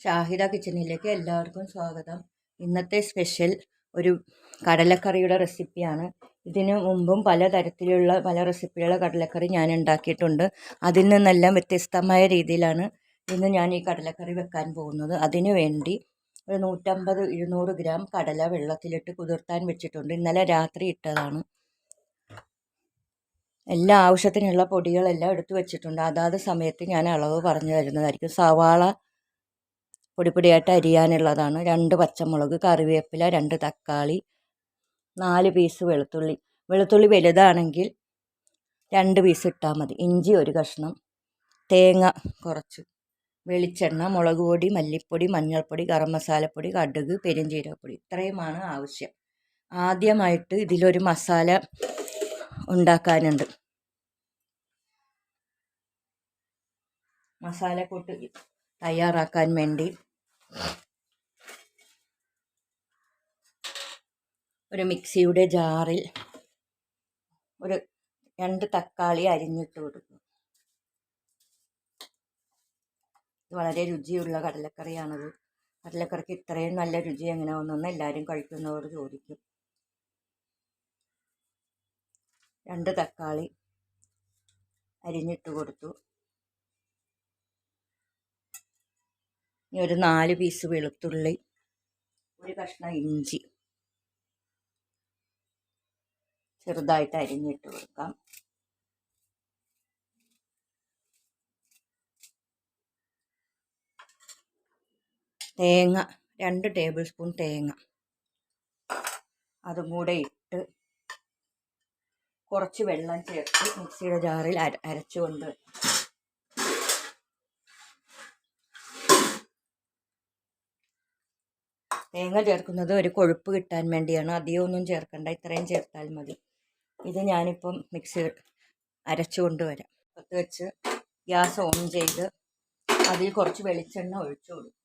ഷാഹിദ കിച്ചണിലേക്ക് എല്ലാവർക്കും സ്വാഗതം. ഇന്നത്തെ സ്പെഷ്യൽ ഒരു കടലക്കറിയുടെ റെസിപ്പിയാണ്. ഇതിനു മുമ്പും പലതരത്തിലുള്ള പല റെസിപ്പിയുള്ള കടലക്കറി ഞാൻ ഉണ്ടാക്കിയിട്ടുണ്ട്. അതിൽ നിന്നെല്ലാം വ്യത്യസ്തമായ രീതിയിലാണ് ഇന്ന് ഞാൻ ഈ കടലക്കറി വെക്കാൻ പോകുന്നത്. അതിനു വേണ്ടി ഒരു നൂറ്റമ്പത് ഇരുന്നൂറ് ഗ്രാം കടല വെള്ളത്തിലിട്ട് കുതിർത്താൻ വെച്ചിട്ടുണ്ട്. ഇന്നലെ രാത്രി ഇട്ടതാണ്. എല്ലാ ആവശ്യത്തിനുള്ള പൊടികളെല്ലാം എടുത്തു വെച്ചിട്ടുണ്ട്. അതാത് സമയത്ത് ഞാൻ അളവ് പറഞ്ഞു തരുന്നതായിരിക്കും. സവാള പൊടി പൊടിയായിട്ട് അരിയാനുള്ളതാണ്. രണ്ട് പച്ചമുളക് കറിവേപ്പില രണ്ട് തക്കാളി നാല് പീസ് വെളുത്തുള്ളി. വെളുത്തുള്ളി വലുതാണെങ്കിൽ രണ്ട് പീസ് ഇട്ടാൽ മതി. ഇഞ്ചി ഒരു കഷ്ണം തേങ്ങ കുറച്ച് വെളിച്ചെണ്ണ മുളക് പൊടി മല്ലിപ്പൊടി മഞ്ഞൾപ്പൊടി ഗരം മസാലപ്പൊടി കടുക് പെരുംജീരകപ്പൊടി ഇത്രയുമാണ് ആവശ്യം. ആദ്യമായിട്ട് ഇതിലൊരു മസാല ഉണ്ടാക്കാനുണ്ട്. മസാലക്കൂട്ട് തയ്യാറാക്കാൻ വേണ്ടി ഒരു മിക്സിയുടെ ജാറിൽ ഒരു രണ്ട് തക്കാളി അരിഞ്ഞിട്ട് കൊടുക്കും. വളരെ രുചിയുള്ള കടലക്കറിയാണത്. കടലക്കറിക്ക് ഇത്രയും നല്ല രുചി എങ്ങനെ വന്നെന്ന് എല്ലാവരും കഴിക്കുന്നവർ ചോദിക്കും. രണ്ട് തക്കാളി അരിഞ്ഞിട്ട് കൊടുത്തു. ഇനി ഒരു നാല് പീസ് വെളുത്തുള്ളി ഒരു കഷ്ണം ഇഞ്ചി. ചെറുതായിട്ട് അരിഞ്ഞിട്ട് കൊടുക്കാം. തേങ്ങ രണ്ട് ടേബിൾ സ്പൂൺ തേങ്ങ. അതും കൂടെ ഇട്ട് കുറച്ച് വെള്ളം ചേർത്ത് മിക്സിയുടെ ജാറിൽ അര അരച്ചുകൊണ്ട് തേങ്ങ ചേർക്കുന്നത് ഒരു കൊഴുപ്പ് കിട്ടാൻ വേണ്ടിയാണ്. അധികമൊന്നും ചേർക്കണ്ട ഇത്രയും ചേർത്താൽ മതി. ഇത് ഞാനിപ്പം മിക്സി അരച്ചു കൊണ്ടുവരാം. പത്ത് വെച്ച് ഗ്യാസ് ഓൺ ചെയ്ത് അതിൽ കുറച്ച് വെളിച്ചെണ്ണ ഒഴിച്ചു കൊടുക്കും.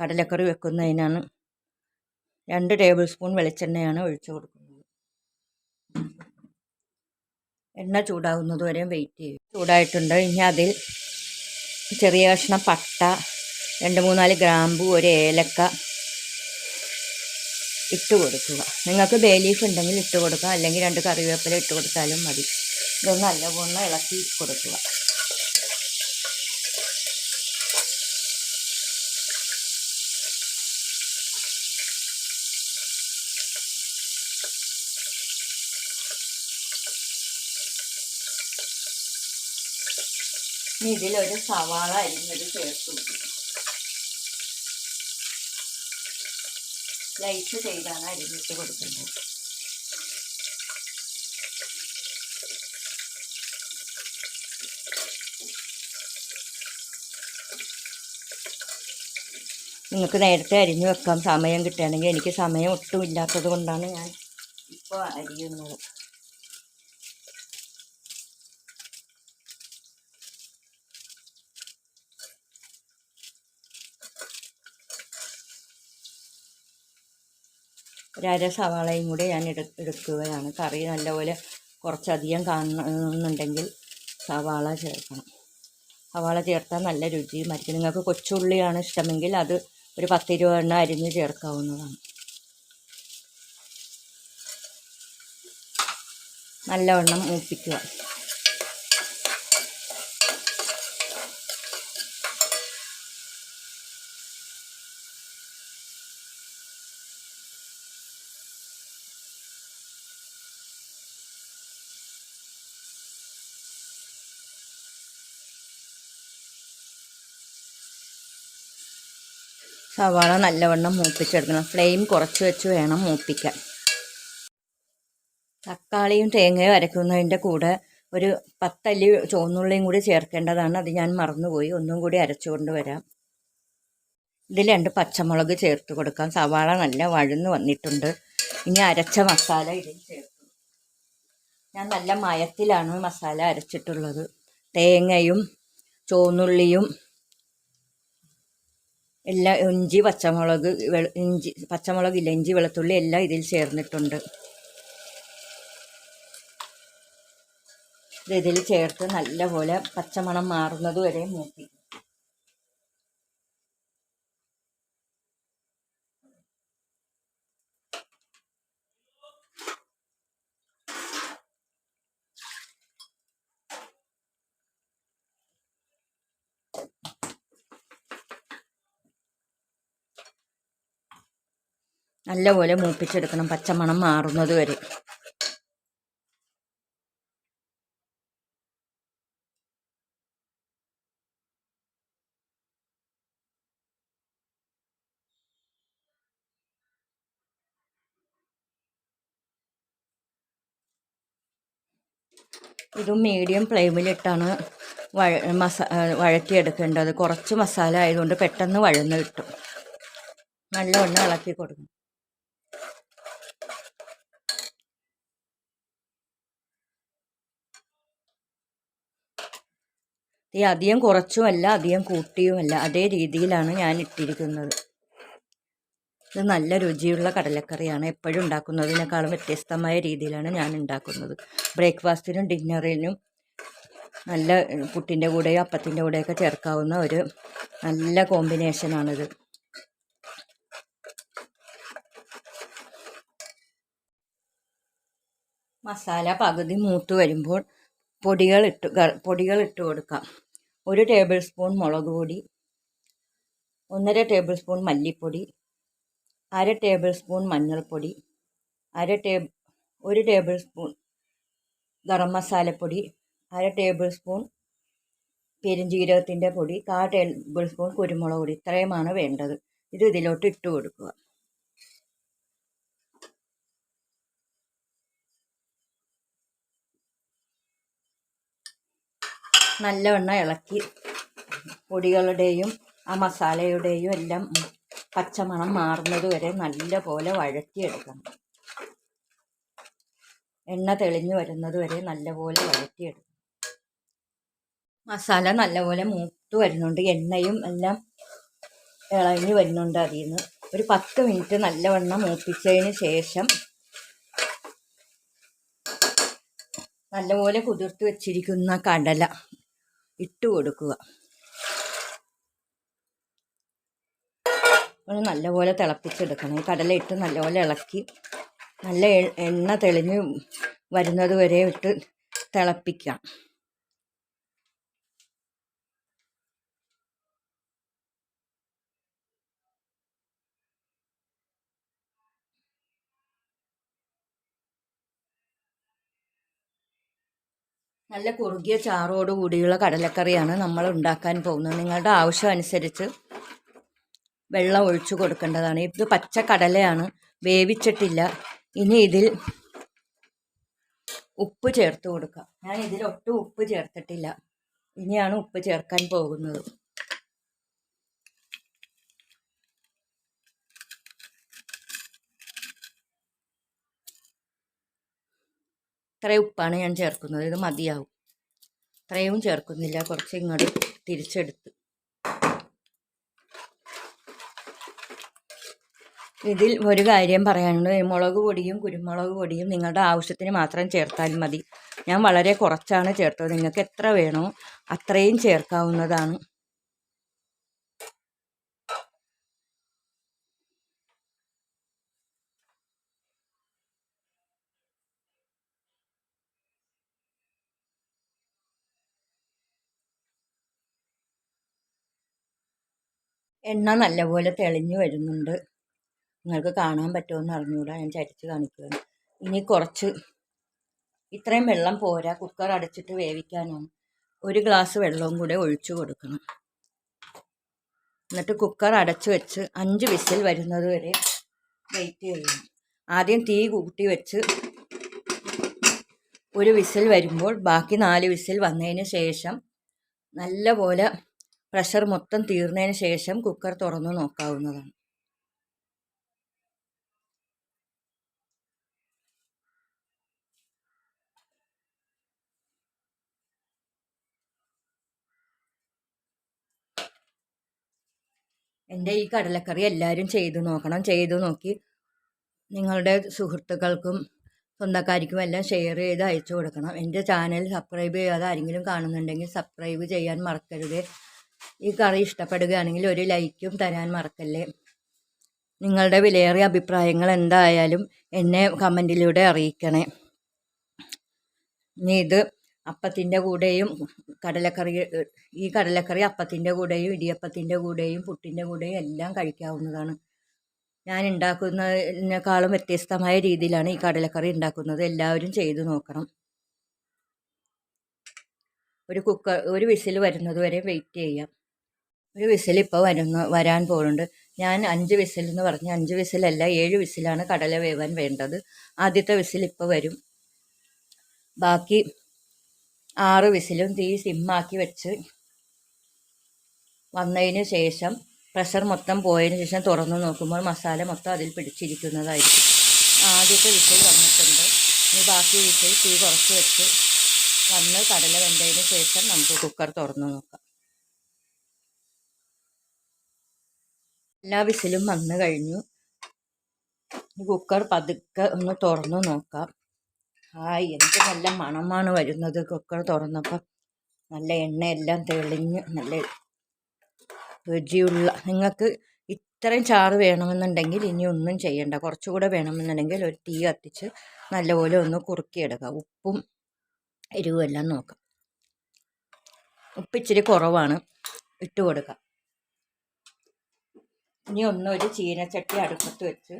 കടലക്കറി വെക്കുന്നതിനാണ് രണ്ട് ടേബിൾ സ്പൂൺ വെളിച്ചെണ്ണയാണ് ഒഴിച്ചു കൊടുക്കുന്നത്. എണ്ണ ചൂടാകുന്നതുവരെ വെയിറ്റ് ചെയ്യും. ചൂടായിട്ടുണ്ട്. ഇനി അതിൽ ചെറിയ കഷ്ണം പട്ട രണ്ട് മൂന്നാൽ ഗ്രാമ്പു ഒരു ഏലക്ക ഇട്ട് കൊടുക്കുക. നിങ്ങൾക്ക് ബേലീഫ് ഉണ്ടെങ്കിൽ ഇട്ട് കൊടുക്കുക അല്ലെങ്കിൽ രണ്ട് കറിവേപ്പില ഇട്ട് കൊടുത്താലും മതി. ഇത് നല്ലപോലെ ഇളക്കി കൊടുക്കുക. ഇതിലൊരു സവാള അരിഞ്ഞത് ചേർത്ത് കൊടുക്കും സ്ലൈസ് ചെയ്താണ് അരിഞ്ഞിട്ട് കൊടുക്കുന്നത്. നിങ്ങൾക്ക് നേരത്തെ അരിഞ്ഞു വെക്കാം. സമയം കിട്ടുകയാണെങ്കിൽ എനിക്ക് സമയം ഒട്ടും ഇല്ലാത്തത് കൊണ്ടാണ് ഞാൻ ഇപ്പോൾ അരിയുന്നത്. ഒരു അര സവാളയും കൂടി ഞാൻ എടു എടുക്കുകയാണ്. കറി നല്ലപോലെ കുറച്ചധികം കാണുന്നുണ്ടെങ്കിൽ സവാള ചേർക്കണം. സവാള ചേർത്താൽ നല്ല രുചിയുമായിരിക്കും നിങ്ങൾക്ക് കൊച്ചുള്ളിയാണ് ഇഷ്ടമെങ്കിൽ അത് ഒരു പത്തിരുപത് എണ്ണ അരിഞ്ഞ് ചേർക്കാവുന്നതാണ്. നല്ലവണ്ണം മൂപ്പിക്കുക. സവാള നല്ലവണ്ണം മൂപ്പിച്ചെടുക്കണം. ഫ്ലെയിം കുറച്ച് വെച്ച് വേണം മൂപ്പിക്കാൻ. തക്കാളിയും തേങ്ങയും അരക്കുന്നതിന്റെ കൂടെ ഒരു പത്തല്ലി ചുവന്നുള്ളിയും കൂടി ചേർക്കേണ്ടതാണ്. അത് ഞാൻ മറന്നുപോയി. ഒന്നും കൂടി അരച്ചുകൊണ്ട് വരാം. ഇതിൽ രണ്ട് പച്ചമുളക് ചേർത്ത് കൊടുക്കാം. സവാള നല്ല വഴന്ന് വന്നിട്ടുണ്ട്. ഇനി അരച്ച മസാല ഇതിൽ ചേർത്ത് ഞാൻ നല്ല മയത്തിലാണ് മസാല അരച്ചിട്ടുള്ളത്. തേങ്ങയും ചുവന്നുള്ളിയും എല്ലാ ഇഞ്ചി പച്ചമുളക് ഇഞ്ചി പച്ചമുളകില്ല ഇഞ്ചി വെളുത്തുള്ളി എല്ലാം ഇതിൽ ചേർന്നിട്ടുണ്ട്. ഇത് ഇതിൽ ചേർത്ത് നല്ലപോലെ പച്ചമണം മാറുന്നത് വരെ മൂപ്പി നല്ലപോലെ മൂപ്പിച്ചെടുക്കണം പച്ചമണം മാറുന്നത് വരെ. ഇതും മീഡിയം ഫ്ലെയിമിലിട്ടാണ് വഴ മസ വഴറ്റിയെടുക്കേണ്ടത്. കുറച്ച് മസാല ആയതുകൊണ്ട് പെട്ടെന്ന് വഴന്ന് കിട്ടും. നല്ലവണ്ണം ഇളക്കി കൊടുക്കണം. തീ അധികം കുറച്ചുമല്ല അധികം കൂട്ടിയുമല്ല. അതേ രീതിയിലാണ് ഞാൻ ഇട്ടിരിക്കുന്നത്. ഇത് നല്ല രുചിയുള്ള കടലക്കറിയാണ്. എപ്പോഴും ഉണ്ടാക്കുന്നതിനേക്കാളും വ്യത്യസ്തമായ രീതിയിലാണ് ഞാൻ ഉണ്ടാക്കുന്നത്. ബ്രേക്ക്ഫാസ്റ്റിനും ഡിന്നറിനും നല്ല പുട്ടിന്റെ കൂടെയോ അപ്പത്തിന്റെ കൂടെയൊക്കെ ചേർക്കാവുന്ന ഒരു നല്ല കോമ്പിനേഷനാണിത്. മസാല പകുതി മൂത്ത് വരുമ്പോൾ പൊടികൾ ഇട്ട് പൊടികൾ കൊടുക്കാം. ഒരു ടേബിൾ സ്പൂൺ മുളക് പൊടി ഒന്നര ടേബിൾ സ്പൂൺ മല്ലിപ്പൊടി അര ടേബിൾ സ്പൂൺ മഞ്ഞൾപ്പൊടി അര ടേബിൾ ഒരു ടേബിൾ സ്പൂൺ ഗരം മസാലപ്പൊടി അര ടേബിൾ സ്പൂൺ പെരുംജീരകത്തിന്റെ പൊടി കാ ടേബിൾ സ്പൂൺ കുരുമുളക് പൊടി ഇത്രയുമാണ് വേണ്ടത്. ഇത് ഇതിലോട്ട് ഇട്ട് കൊടുക്കുക. നല്ലവണ്ണം ഇളക്കി പൊടികളുടെയും ആ മസാലയുടെയും എല്ലാം പച്ചമണം മാറുന്നത് വരെ നല്ലപോലെ വഴറ്റിയെടുക്കണം. എണ്ണ തെളിഞ്ഞു വരുന്നത് വരെ നല്ലപോലെ വഴറ്റിയെടുക്കണം. മസാല നല്ലപോലെ മൂത്ത് വരുന്നുണ്ട്. എണ്ണയും എല്ലാം ഇളഞ്ഞു വരുന്നുണ്ട് അതിൽ നിന്ന്. ഒരു പത്ത് മിനിറ്റ് നല്ലവണ്ണം മൂപ്പിച്ചതിന് ശേഷം നല്ലപോലെ കുതിർത്ത് വെച്ചിരിക്കുന്ന കടല ഇട്ട് കൊടുക്കുക. നല്ലപോലെ തിളപ്പിച്ചെടുക്കണം. കടല ഇട്ട് നല്ലപോലെ ഇളക്കി നല്ല എണ്ണ തെളിഞ്ഞ് വരുന്നത് വരെ ഇട്ട് തിളപ്പിക്കാം. നല്ല കുറുകിയ ചാറോട് കൂടിയുള്ള കടലക്കറിയാണ് നമ്മൾ ഉണ്ടാക്കാൻ പോകുന്നത്. നിങ്ങളുടെ ആവശ്യം അനുസരിച്ച് വെള്ളം ഒഴിച്ചു കൊടുക്കേണ്ടതാണ്. ഇത് പച്ച കടലയാണ് വേവിച്ചിട്ടില്ല. ഇനി ഇതിൽ ഉപ്പ് ചേർത്ത് കൊടുക്കാം. ഞാൻ ഇതിൽ ഒട്ടും ഉപ്പ് ചേർത്തിട്ടില്ല. ഇനിയാണ് ഉപ്പ് ചേർക്കാൻ പോകുന്നത്. ഇത്രയും ഉപ്പാണ് ഞാൻ ചേർക്കുന്നത്. ഇത് മതിയാവും. ഇത്രയും ചേർക്കുന്നില്ല. കുറച്ച് ഇങ്ങോട്ട് തിരിച്ചെടുത്ത്. ഇതിൽ ഒരു കാര്യം പറയാനുണ്ട്. മുളക് പൊടിയും കുരുമുളക് പൊടിയും നിങ്ങളുടെ ആവശ്യത്തിന് മാത്രം ചേർത്താൽ മതി. ഞാൻ വളരെ കുറച്ചാണ് ചേർത്തത്. നിങ്ങൾക്ക് എത്ര വേണോ അത്രയും ചേർക്കാവുന്നതാണ്. എണ്ണ നല്ലപോലെ തെളിഞ്ഞു വരുന്നുണ്ട്. നിങ്ങൾക്ക് കാണാൻ പറ്റുമെന്ന് അറിഞ്ഞുകൂടാ. ഞാൻ ചരിച്ച് കാണിക്കുകയാണ്. ഇനി കുറച്ച് ഇത്രയും വെള്ളം പോരാ. കുക്കർ അടച്ചിട്ട് വേവിക്കാനാണ്. ഒരു ഗ്ലാസ് വെള്ളവും കൂടെ ഒഴിച്ചു കൊടുക്കണം. എന്നിട്ട് കുക്കർ അടച്ചു വെച്ച് അഞ്ച് വിസിൽ വരുന്നത് വരെ വെയിറ്റ് ചെയ്യണം. ആദ്യം തീ കൂട്ടി വെച്ച് ഒരു വിസിൽ വരുമ്പോൾ ബാക്കി നാല് വിസിൽ വന്നതിന് ശേഷം നല്ല പോലെ പ്രഷർ മൊത്തം തീർന്നതിന് ശേഷം കുക്കർ തുറന്നു നോക്കാവുന്നതാണ്. എന്റെ ഈ കടലക്കറി എല്ലാവരും ചെയ്തു നോക്കണം. ചെയ്തു നോക്കി നിങ്ങളുടെ സുഹൃത്തുക്കൾക്കും സ്വന്തക്കാർക്കും എല്ലാം ഷെയർ ചെയ്ത് അയച്ചു കൊടുക്കണം. എന്റെ ചാനൽ സബ്സ്ക്രൈബ് ചെയ്യാതെ ആരെങ്കിലും കാണുന്നുണ്ടെങ്കിൽ സബ്സ്ക്രൈബ് ചെയ്യാൻ മറക്കരുത്. ഈ കറി ഇഷ്ടപ്പെടുകയാണെങ്കിൽ ഒരു ലൈക്കും തരാൻ മറക്കല്ലേ? നിങ്ങളുടെ വിലയേറിയ അഭിപ്രായങ്ങൾ എന്തായാലും എന്നെ കമന്റിലൂടെ അറിയിക്കണേ. ഇനി ഇത് അപ്പത്തിന്റെ കൂടെയും കടലക്കറി ഈ കടലക്കറി അപ്പത്തിന്റെ കൂടെയും ഇടിയപ്പത്തിന്റെ കൂടെയും പുട്ടിന്റെ കൂടെയും എല്ലാം കഴിക്കാവുന്നതാണ്. ഞാൻ ഉണ്ടാക്കുന്നതിനേക്കാളും വ്യത്യസ്തമായ രീതിയിലാണ് ഈ കടലക്കറി ഉണ്ടാക്കുന്നത്. എല്ലാവരും ചെയ്തു നോക്കണം. ഒരു കുക്കർ ഒരു വിസിൽ വരുന്നത് വരെ വെയിറ്റ് ചെയ്യാം. ഒരു വിസിൽ ഇപ്പോൾ വരുന്ന വരാൻ പോകുന്നുണ്ട്. ഞാൻ അഞ്ച് വിസിൽ എന്ന് പറഞ്ഞ് അഞ്ച് വിസിലല്ല ഏഴ് വിസിലാണ് കടല വേവാൻ വേണ്ടത്. ആദ്യത്തെ വിസിൽ ഇപ്പോൾ വരും. ബാക്കി ആറ് വിസിലും തീ സിമ്മാക്കി വെച്ച് വന്നതിന് ശേഷം പ്രഷർ മൊത്തം പോയതിന് ശേഷം തുറന്ന് നോക്കുമ്പോൾ മസാല മൊത്തം അതിൽ പിടിച്ചിരിക്കുന്നതായിരിക്കും. ആദ്യത്തെ വിസിൽ വന്നിട്ടുണ്ട്. ഇനി ബാക്കി വിസിൽ തീ കുറച്ച് വെച്ച് വന്ന് കടല വെന്തതിന് ശേഷം നമുക്ക് കുക്കർ തുറന്ന് നോക്കാം. എല്ലാ വിസിലും വന്നു കഴിഞ്ഞു. കുക്കർ പതുക്കെ ഒന്ന് തുറന്നു നോക്കാം. ഹായ് എന്ത് നല്ല മണമാണ് വരുന്നത്. കുക്കർ തുറന്നപ്പം നല്ല എണ്ണയെല്ലാം തെളിഞ്ഞ് നല്ല രുചിയുള്ള നിങ്ങൾക്ക് ഇത്രയും ചാറ് വേണമെന്നുണ്ടെങ്കിൽ ഇനി ഒന്നും ചെയ്യണ്ട. കുറച്ചുകൂടെ വേണമെന്നുണ്ടെങ്കിൽ ഒരു തീ കത്തിച്ച് നല്ലപോലെ ഒന്ന് കുറുക്കിയെടുക്കുക ഉപ്പും എരിവും എല്ലാം നോക്കാം. ഉപ്പ് ഇച്ചിരി കുറവാണ്. ഇട്ട് കൊടുക്കാം ഇനി ഒന്നൊരു ചീനച്ചട്ടി അടുപ്പത്ത് വെച്ച്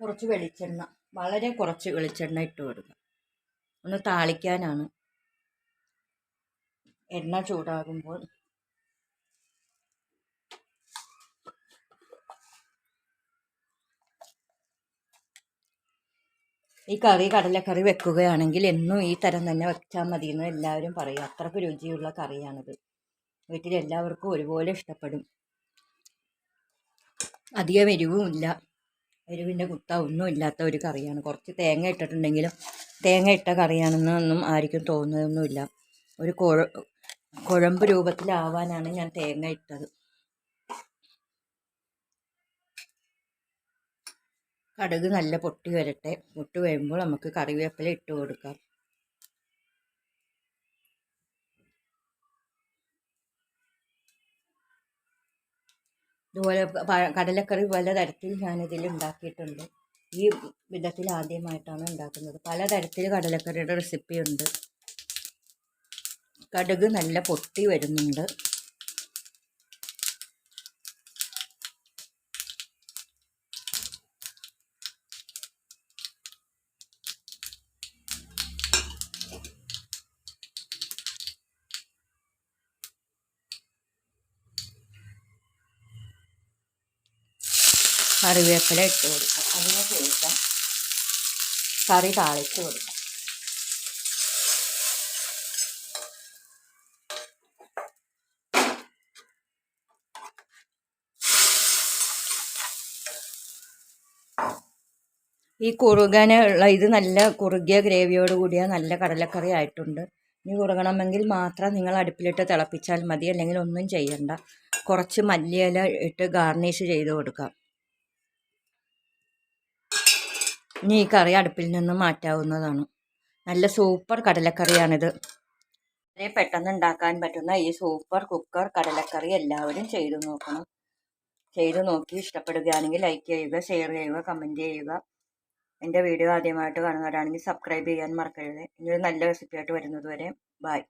കുറച്ച് വെളിച്ചെണ്ണ വളരെ കുറച്ച് വെളിച്ചെണ്ണ ഇട്ട് കൊടുക്കുക. ഒന്ന് താളിക്കാനാണ്. എണ്ണ ചൂടാകുമ്പോൾ ഈ കറി കടലക്കറി വെക്കുകയാണെങ്കിൽ എന്നും ഈ തരം തന്നെ വെച്ചാൽ മതി എന്ന് എല്ലാവരും പറയും. അത്രയ്ക്ക് രുചിയുള്ള കറിയാണിത്. വീട്ടിൽ എല്ലാവർക്കും ഒരുപോലെ ഇഷ്ടപ്പെടും. അധികം എരിവും ഇല്ല. എരിവിന്റെ കുത്ത ഒന്നും ഇല്ലാത്ത ഒരു കറിയാണ്. കുറച്ച് തേങ്ങ ഇട്ടിട്ടുണ്ടെങ്കിലും തേങ്ങ ഇട്ട കറിയാണെന്നൊന്നും ആർക്കും തോന്നുന്നതൊന്നുമില്ല. ഒരു കുഴ കുഴമ്പ് രൂപത്തിലാവാനാണ് ഞാൻ തേങ്ങ ഇട്ടത്. കടുക് നല്ല പൊട്ടി വരട്ടെ. പൊട്ടി വരുമ്പോൾ നമുക്ക് കറിവേപ്പില ഇട്ട് കൊടുക്കാം. ഇതുപോലെ കടലക്കറി പലതരത്തിൽ ഞാനിതിൽ ഉണ്ടാക്കിയിട്ടുണ്ട്. ഈ വിധത്തിൽ ആദ്യമായിട്ടാണ് ഉണ്ടാക്കുന്നത്. പലതരത്തിൽ കടലക്കറിയുടെ റെസിപ്പി ഉണ്ട്. കടുക് നല്ല പൊട്ടി വരുന്നുണ്ട്. കറിവേപ്പില ഇട്ട് കൊടുക്കാം. അതിന് ശേഷം കറി താളിച്ച് കൊടുക്കാം. ഈ കുറുകനുള്ള ഇത് നല്ല കുറുകിയ ഗ്രേവിയോട് കൂടിയ നല്ല കടലക്കറി ആയിട്ടുണ്ട്. ഇനി കുറുകണമെങ്കിൽ മാത്രം നിങ്ങൾ അടുപ്പിലിട്ട് തിളപ്പിച്ചാൽ മതി. അല്ലെങ്കിൽ ഒന്നും ചെയ്യണ്ട. കുറച്ച് മല്ലിയില ഇട്ട് ഗാർണിഷ് ചെയ്ത് കൊടുക്കാം. ഇനി ഈ കറി അടുപ്പിൽ നിന്ന് മാറ്റാവുന്നതാണ്. നല്ല സൂപ്പർ കടലക്കറിയാണിത്. വളരെ പെട്ടെന്ന് ഉണ്ടാക്കാൻ പറ്റുന്ന ഈ സൂപ്പർ കുക്കർ കടലക്കറി എല്ലാവരും ചെയ്തു നോക്കണം. ചെയ്തു നോക്കി ഇഷ്ടപ്പെടുകയാണെങ്കിൽ ലൈക്ക് ചെയ്യുക ഷെയർ ചെയ്യുക കമന്റ് ചെയ്യുക. എന്റെ വീഡിയോ ആദ്യമായിട്ട് കാണുന്നവരാണെങ്കിൽ സബ്സ്ക്രൈബ് ചെയ്യാൻ മറക്കരുത്. ഇനി ഒരു നല്ല റെസിപ്പിയായിട്ട് വരുന്നത് വരെ. ബായ്